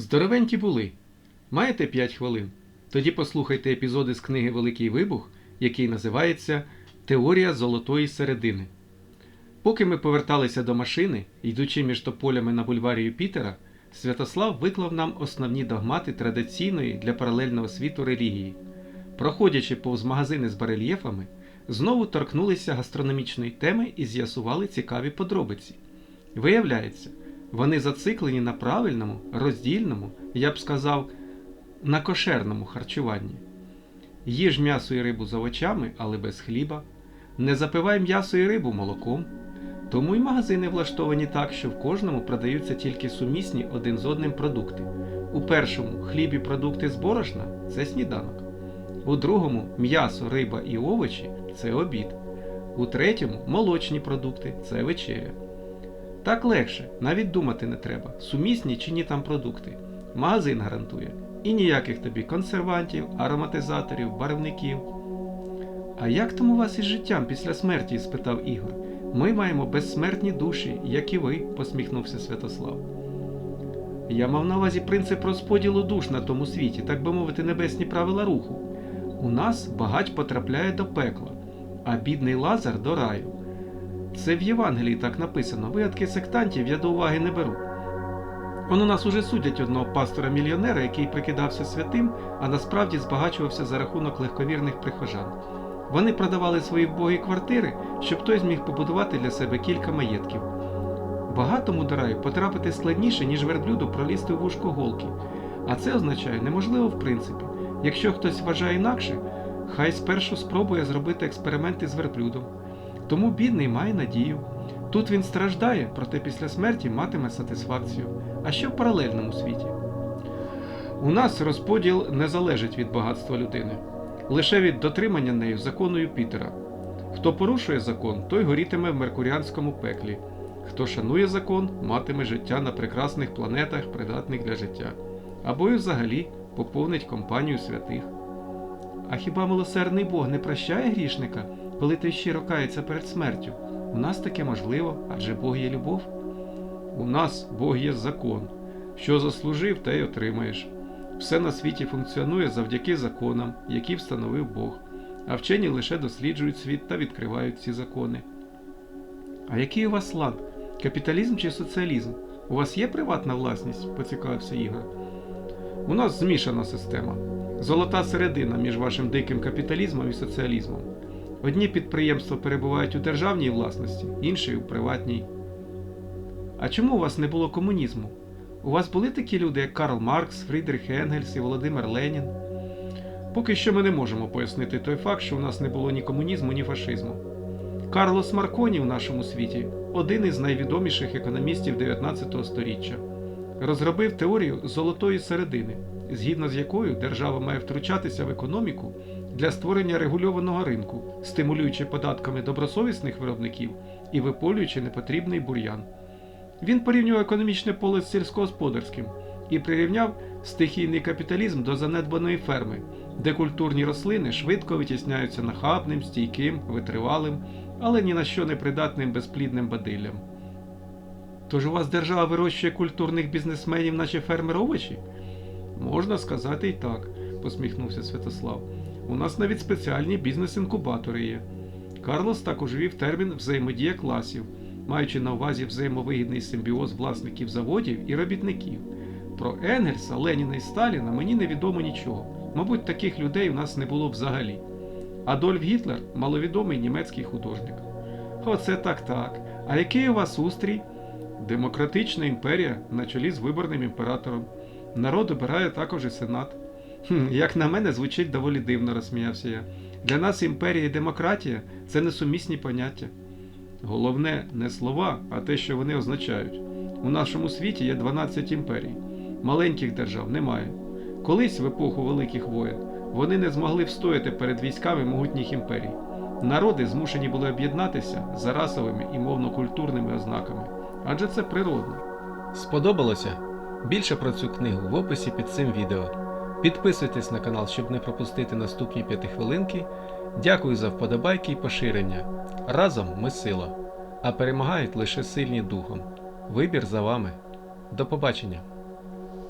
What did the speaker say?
Здоровенькі були. Маєте 5 хвилин? Тоді послухайте епізоди з книги Великий Вибух, який називається Теорія золотої середини. Поки ми поверталися до машини, йдучи між тополями на бульварі Юпітера, Святослав виклав нам основні догмати традиційної для паралельного світу релігії. Проходячи повз магазини з барельєфами, знову торкнулися гастрономічної теми і з'ясували цікаві подробиці. Виявляється, вони зациклені на правильному, роздільному, я б сказав, на кошерному харчуванні. Їж м'ясо і рибу з овочами, але без хліба. Не запивай м'ясо і рибу молоком. Тому й магазини влаштовані так, що в кожному продаються тільки сумісні один з одним продукти. У першому хліб і продукти з борошна це сніданок. У другому м'ясо, риба і овочі це обід. У третьому молочні продукти це вечеря. Так легше, навіть думати не треба, сумісні чи ні там продукти. Магазин гарантує. І ніяких тобі консервантів, ароматизаторів, барвників. А як там у вас із життям після смерті? спитав Ігор. Ми маємо безсмертні душі, як і ви, посміхнувся Святослав. Я мав на увазі принцип розподілу душ на тому світі, так би мовити, небесні правила руху. У нас багать потрапляє до пекла, а бідний Лазар до раю. Це в Євангелії так написано. Вигадки сектантів я до уваги не беру. Он у нас уже судять одного пастора-мільйонера, який прикидався святим, а насправді збагачувався за рахунок легковірних прихожан. Вони продавали свої вбогі квартири, щоб той зміг побудувати для себе кілька маєтків. Багатому до раю потрапити складніше, ніж верблюду пролізти в вушко голки. А це означає неможливо в принципі. Якщо хтось вважає інакше, хай спершу спробує зробити експерименти з верблюдом. Тому бідний має надію. Тут він страждає, проте після смерті матиме сатисфакцію. А що в паралельному світі? У нас розподіл не залежить від багатства людини, лише від дотримання нею закону Юпітера. Хто порушує закон, той горітиме в меркуріанському пеклі. Хто шанує закон, матиме життя на прекрасних планетах, придатних для життя, або й взагалі поповнить компанію святих. А хіба милосердний Бог не прощає грішника, коли той щиро кається перед смертю? У нас таке можливо, адже Бог є любов. У нас Бог є закон. Що заслужив, те й отримаєш. Все на світі функціонує завдяки законам, які встановив Бог, а вчені лише досліджують світ та відкривають ці закони. А який у вас лад? Капіталізм чи соціалізм? У вас є приватна власність? поцікавився Ігор. У нас змішана система. Золота середина між вашим диким капіталізмом і соціалізмом. Одні підприємства перебувають у державній власності, інші у приватній. А чому у вас не було комунізму? У вас були такі люди, як Карл Маркс, Фрідрих Енгельс і Володимир Ленін? Поки що ми не можемо пояснити той факт, що у нас не було ні комунізму, ні фашизму. Карлос Марконі в нашому світі один із найвідоміших економістів 19 століття. Розробив теорію золотої середини, згідно з якою держава має втручатися в економіку для створення регульованого ринку, стимулюючи податками добросовісних виробників і виполюючи непотрібний бур'ян. Він порівнював економічне поле з сільськогосподарським і прирівняв стихійний капіталізм до занедбаної ферми, де культурні рослини швидко витісняються нахабним, стійким, витривалим, але ні на що не придатним безплідним бадиллям. Тож у вас держава вирощує культурних бізнесменів, наче фермер овочі? Можна сказати і так, посміхнувся Святослав. У нас навіть спеціальні бізнес-інкубатори є. Карлос також ввів термін взаємодія класів, маючи на увазі взаємовигідний симбіоз власників заводів і робітників. Про Енгельса, Леніна і Сталіна мені невідомо нічого. Мабуть, таких людей у нас не було взагалі. Адольф Гітлер маловідомий німецький художник. Оце так так. А який у вас устрій? Демократична імперія на чолі з виборним імператором. Народ обирає також і сенат. Хм, як на мене, звучить доволі дивно, розсміявся я. Для нас імперія і демократія це несумісні поняття. Головне не слова, а те, що вони означають. У нашому світі є 12 імперій. Маленьких держав немає. Колись, в епоху Великих воєн, вони не змогли встояти перед військами могутніх імперій. Народи змушені були об'єднатися за расовими і мовно-культурними ознаками, адже це природно. Сподобалося? Більше про цю книгу в описі під цим відео. Підписуйтесь на канал, щоб не пропустити наступні п'ятихвилинки. Дякую за вподобайки і поширення. Разом ми сила, а перемагають лише сильні духом. Вибір за вами. До побачення!